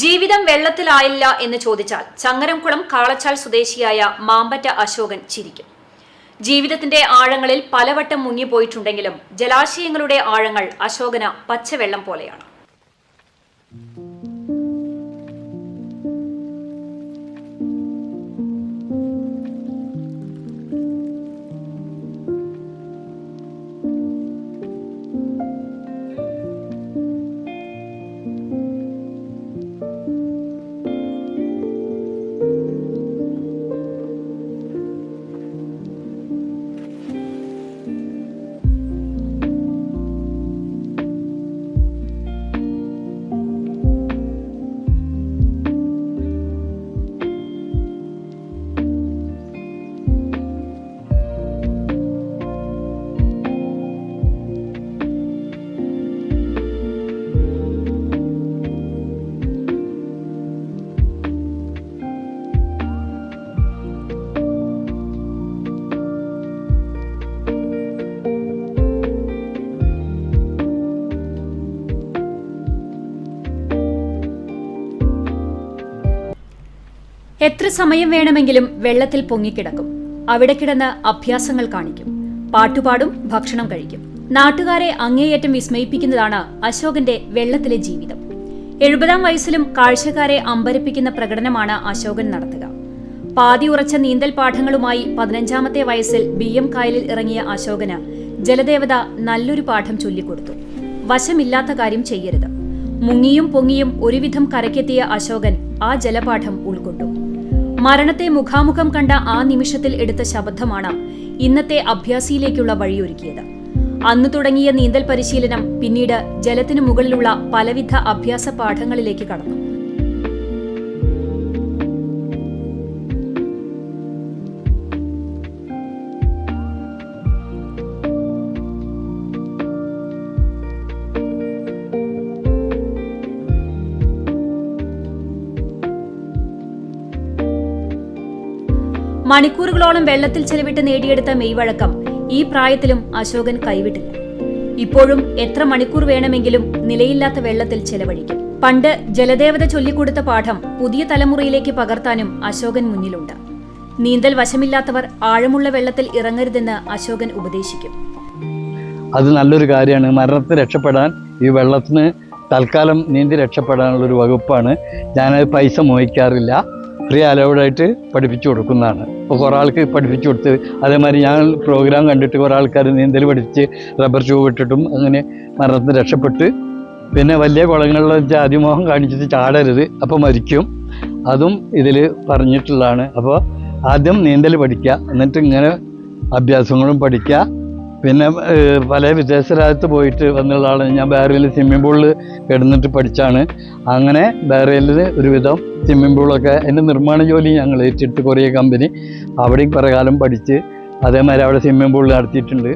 ജീവിതം വെള്ളത്തിലായില്ല എന്ന് ചോദിച്ചാൽ ചങ്ങരംകുളം കാളച്ചാൽ സ്വദേശിയായ മാമ്പറ്റ അശോകൻ ചിരിക്കും. ജീവിതത്തിന്റെ ആഴങ്ങളിൽ പലവട്ടം മുങ്ങിപ്പോയിട്ടുണ്ടെങ്കിലും ജലാശയങ്ങളുടെ ആഴങ്ങൾ അശോകന പച്ചവെള്ളം പോലെയാണ്. എത്ര സമയം വേണമെങ്കിലും വെള്ളത്തിൽ പൊങ്ങിക്കിടക്കും. അവിടെ കിടന്ന് അഭ്യാസങ്ങൾ കാണിക്കും. പാട്ടുപാടും ഭക്ഷണം കഴിക്കും. നാട്ടുകാരെ അങ്ങേയറ്റം വിസ്മയിപ്പിക്കുന്നതാണ് അശോകന്റെ വെള്ളത്തിലെ ജീവിതം. എഴുപതാം വയസ്സിലും കാഴ്ചക്കാരെ അമ്പരപ്പിക്കുന്ന പ്രകടനമാണ് അശോകൻ നടത്തുക. പാതി ഉറച്ച നീന്തൽ പാഠങ്ങളുമായി പതിനഞ്ചാമത്തെ വയസ്സിൽ ബി എം കായലിൽ ഇറങ്ങിയ അശോകന് ജലദേവത നല്ലൊരു പാഠം ചൊല്ലിക്കൊടുത്തു. വശമില്ലാത്ത കാര്യം ചെയ്യരുത്. മുങ്ങിയും പൊങ്ങിയും ഒരുവിധം കരക്കെത്തിയ അശോകൻ ആ ജലപാഠം ഉൾക്കൊണ്ടു. മരണത്തെ മുഖാമുഖം കണ്ട ആ നിമിഷത്തിൽ എടുത്ത ശബ്ദമാണ് ഇന്നത്തെ അഭ്യാസിയിലേക്കുള്ള വഴിയൊരുക്കിയത്. അന്ന് തുടങ്ങിയ നീന്തൽ പരിശീലനം പിന്നീട് ജലത്തിനു മുകളിലുള്ള പലവിധ അഭ്യാസ പാഠങ്ങളിലേക്ക് കടന്നു. മണിക്കൂറുകളോളം വെള്ളത്തിൽ ചെലവിട്ട് നേടിയെടുത്ത മെയ്വഴക്കം ഈ പ്രായത്തിലും അശോകൻ കൈവിട്ടില്ല. ഇപ്പോഴും എത്ര മണിക്കൂർ വേണമെങ്കിലും നിലയില്ലാത്ത വെള്ളത്തിൽ ചെലവഴിക്കും. പണ്ട് ജലദേവത ചൊല്ലിക്കൊടുത്ത പാഠം പുതിയ തലമുറയിലേക്ക് പകർത്താനും അശോകൻ മുന്നിലുണ്ട്. നീന്തൽ വശമില്ലാത്തവർ ആഴമുള്ള വെള്ളത്തിൽ ഇറങ്ങരുതെന്ന് അശോകൻ ഉപദേശിക്കും. അത് നല്ലൊരു കാര്യമാണ്. മരണത്തെ രക്ഷപ്പെടാൻ ഈ വെള്ളത്തിന് തൽക്കാലം നീന്തി രക്ഷപ്പെടാനുള്ള ഒരു വകുപ്പാണ്. ഞാനത് പൈസ മോഹിക്കാറില്ല. ഫ്രീ അലൗഡായിട്ട് പഠിപ്പിച്ചു കൊടുക്കുന്നതാണ്. അപ്പോൾ കുറേ ആൾക്ക് പഠിപ്പിച്ചു കൊടുത്ത് അതേമാതിരി ഞാൻ പ്രോഗ്രാം കണ്ടിട്ട് കുറേ ആൾക്കാർ നീന്തൽ പഠിച്ച് റബ്ബർ ഷൂ ഇട്ടിട്ടും അങ്ങനെ മരണത്തിന് രക്ഷപ്പെട്ട് പിന്നെ വലിയ കുളങ്ങളിലെ ജാതിമോഹം കാണിച്ചിട്ട് ചാടരുത് അപ്പോൾ മരിക്കും. അതും ഇതിൽ പറഞ്ഞിട്ടുള്ളതാണ്. അപ്പോൾ ആദ്യം നീന്തൽ പഠിക്കുക എന്നിട്ട് ഇങ്ങനെ അഭ്യാസങ്ങളും പഠിക്കുക പിന്നെ പല വിദേശ രാജ്യത്ത് പോയിട്ട് വന്നുള്ള ആളാണ് ഞാൻ ബഹ്റൈനിൽ സ്വിമ്മിംഗ് പൂളിൽ കിടന്നിട്ട് പഠിച്ചാണ്. അങ്ങനെ ബഹ്റൈനിൽ ഒരുവിധം സ്വിമ്മിംഗ് പൂളൊക്കെ എന്റെ നിർമ്മാണ ജോലി ഞങ്ങൾ ഏറ്റിട്ട് കൊറിയ കമ്പനി അവിടെയും കുറേ കാലം പഠിച്ച് അതേമാതിരി അവിടെ സ്വിമ്മിംഗ് പൂൾ നടത്തിയിട്ടുണ്ട്.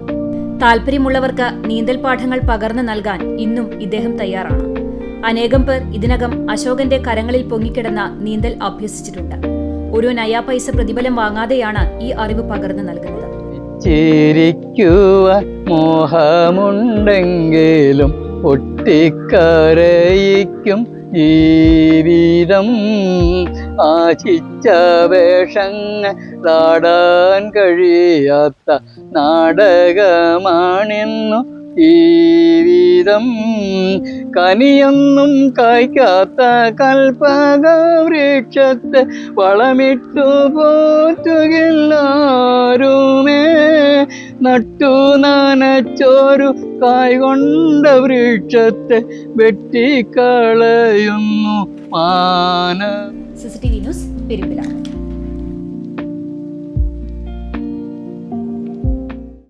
താല്പര്യമുള്ളവർക്ക് നീന്തൽ പാഠങ്ങൾ പകർന്നു നൽകാൻ ഇന്നും ഇദ്ദേഹം തയ്യാറാണ്. അനേകം പേർ ഇതിനകം അശോകന്റെ കരങ്ങളിൽ പൊങ്ങിക്കിടന്ന നീന്തൽ അഭ്യസിച്ചിട്ടുണ്ട്. ഒരു നയാ പൈസ പ്രതിഫലം വാങ്ങാതെയാണ് ഈ അറിവ് പകർന്നു നൽകുന്നത്. ചിരിക്കുവാൻ മോഹമുണ്ടെങ്കിലും ഒട്ടിക്കരയിക്കും ജീവിതം. ആശിച്ച വേഷങ്ങളാടാൻ കഴിയാത്ത നാടകമാണെന്നു ജീവിതം. കനിയൊന്നും കായ്ക്കാത്ത കൽപ്പക വൃക്ഷത്തെ വളമിട്ടു പോറ്റുകില്ലാരുമേ നട്ടു നനച്ചോരു കായ് കൊണ്ട വൃക്ഷത്തെ വെട്ടിക്കളയുന്നു മാന. CCTV news പെരുമ്പിലാണ്